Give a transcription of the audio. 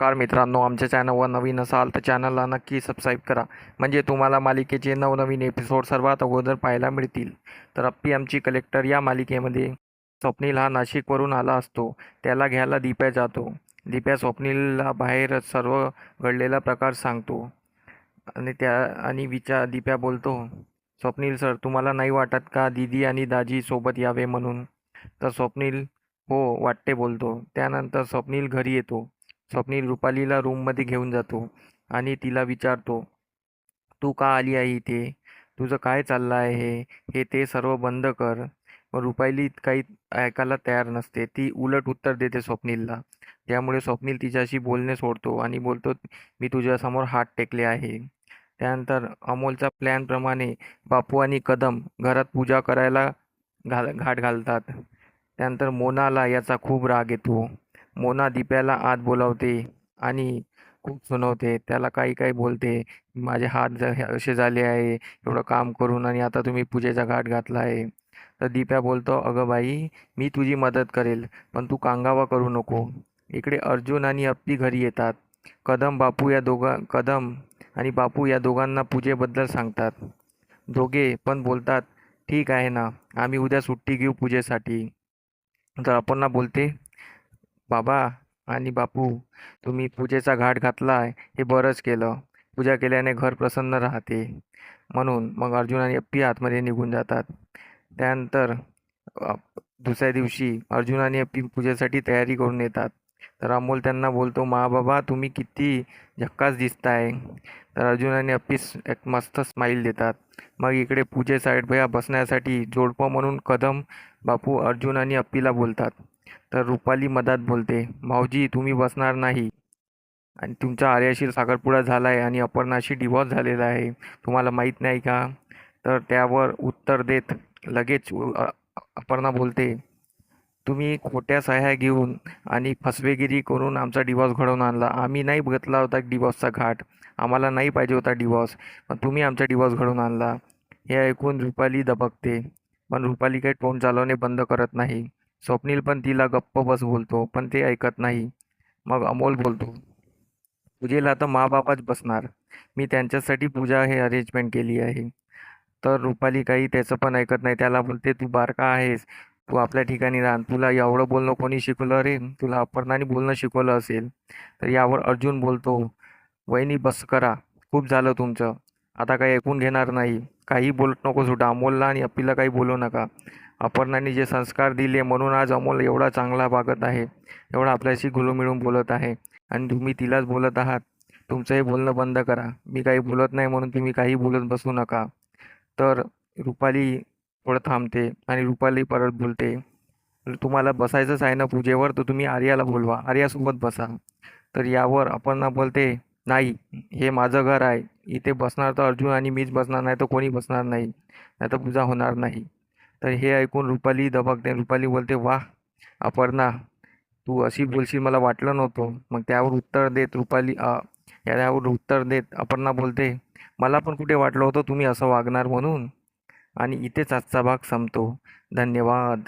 नमस्कार मित्रांनो आमच्या चॅनलवर नवीन असाल तर चॅनलला नक्की सबस्क्राईब करा. म्हणजे तुम्हाला मालिकेचे नवनवीन एपिसोड सर्वात अगोदर पाहायला मिळतील. तर अप्पी आमची कलेक्टर या मालिकेमध्ये स्वप्नील हा नाशिकवरून आला असतो. त्याला घ्यायला दिप्या जातो. दिप्या स्वप्नीलला बाहेर सर्व घडलेला प्रकार सांगतो. आणि त्या आणि विचार दिप्या बोलतो स्वप्नील सर तुम्हाला नाही वाटत का दीदी आणि दाजी सोबत यावे म्हणून? तर स्वप्नील हो वाटते बोलतो. त्यानंतर स्वप्नील घरी येतो. स्वप्नील रुपालीला रूममध्ये घेऊन जातो आणि तिला विचारतो तू का आली आहे इथे? तुझं काय चाललं आहे हे? हे ते सर्व बंद कर. मग रुपाली काही ऐकायला तयार नसते. ती उलट उत्तर देते स्वप्नीलला. त्यामुळे स्वप्नील तिच्याशी बोलणे सोडतो आणि बोलतो मी तुझ्यासमोर हात टेकले आहे. त्यानंतर अमोलच्या प्लॅनप्रमाणे बापू आणि कदम घरात पूजा करायला घाल घाट घालतात. त्यानंतर मोनाला याचा खूप राग येतो. मोना दिप्याला आत बोलावते आणि खूप सुनावते. त्याला काही काही बोलते माझे हात असे झाले आहे एवढं काम करून आणि आता तुम्ही पूजेचा घाट घातला आहे. तर दिप्या बोलतो अगं बाई मी तुझी मदत करेल पण तू कांगावा करू नको. इकडे अर्जुन आणि अप्पी घरी येतात. कदम बापू या दोघा कदम आणि बापू या दोघांना पूजेबद्दल सांगतात. दोघे पण बोलतात ठीक आहे ना आम्ही उद्या सुट्टी घेऊ पूजेसाठी. तर अपर्णा बोलते बाबा आणि बापू तुम्ही पूजेचा घाट घातला आहे हे बरंच केलं. पूजा केल्याने घर प्रसन्न राहते. म्हणून मग अर्जुन आणि अप्पी आतमध्ये निघून जातात. त्यानंतर दुसऱ्या दिवशी अर्जुन आणि अप्पी पूजेसाठी तयारी करून येतात. तर अमोल त्यांना बोलतो मा बाबा तुम्ही किती झक्कास दिसताय. तर अर्जुन आणि अप्पी एक मस्त स्माईल देतात. मग इकडे पूजे पूजेसाठी बसण्यासाठी जोडपं म्हणून कदम बापू अर्जुन आणि अप्पीला बोलतात. तर रुपाली मधात बोलते भाऊजी तुम्ही बसणार नाही. आणि तुमचा आर्याशी साखरपुडा झाला आहे आणि अपर्णाशी डिवॉर्स झालेला आहे. तुम्हाला माहीत नाही का? तर त्यावर उत्तर देत लगेच अपर्णा बोलते तुम्ही खोट्या सह्या घेऊन आणि फसवेगिरी करून आमचा डिवॉर्स घडवून आणला. आम्ही नाही बघितला होता डिवॉर्सचा घाट. आम्हाला नाही पाहिजे होता डिवॉर्स पण तुम्ही आमचा डिवॉर्स घडवून आणला. हे ऐकून रुपाली दबकते. पण रुपाली काही टोन चालवणे बंद करत नाही. स्वप्नील पण तिला गप्प बस बोलतो पण ते ऐकत नाही. मग अमोल बोलतो पूजेला तर माबापाच बसणार. मी त्यांच्यासाठी पूजा हे अरेंजमेंट केली आहे. तर रुपाली काही त्याचं पण ऐकत नाही. त्याला बोलते तू बारका आहेस. तू आपल्या ठिकाणी राहा. तुला एवढं बोलणं कोणी शिकवलं रे? तुला अपर्णाने बोलणं शिकवलं असेल. तर यावर अर्जुन बोलतो वहिनी बस करा. खूप झालं तुमचं. आता काही ऐकून घेणार नाही. काही बोलत नको सुटा अमोलला आणि अप्पीला काही बोलू नका. अपर्णाने जे संस्कार दिले म्हणून आज अमोल एवढा चांगला वागत आहे एवढा आपल्याशी घुलूमिळून बोलत आहे आणि तुम्ही तिलाच बोलत आहात. तुमचंही बोलणं बंद करा. मी काही बोलत नाही म्हणून तुम्ही काही बोलत बसू नका. तर रुपाली थोडं थांबते आणि रुपाली परत बोलते तुम्हाला बसायचंच आहे ना पूजेवर? तर तुम्ही आर्याला बोलवा. आर्यासोबत बसा. तर यावर अपर्णा बोलते नाही हे माझं घर आहे. इथे बसणार तर अर्जुन आणि मीच बसणार नाही तर कोणी बसणार नाही. नाही तर पूजा होणार नाही. तर हे ऐकून रुपाली दबकते रुपाली बोलते वा अपर्णा तू अशी बोलशील मला वाटलं नव्हतं. मग त्यावर उत्तर देत रुपाली अ, यावर उत्तर देत अपर्णा बोलते मला पण कुठे वाटलं होतं तुम्ही असं वागणार म्हणून. आणि इथेच आजचा भाग संपतो. धन्यवाद.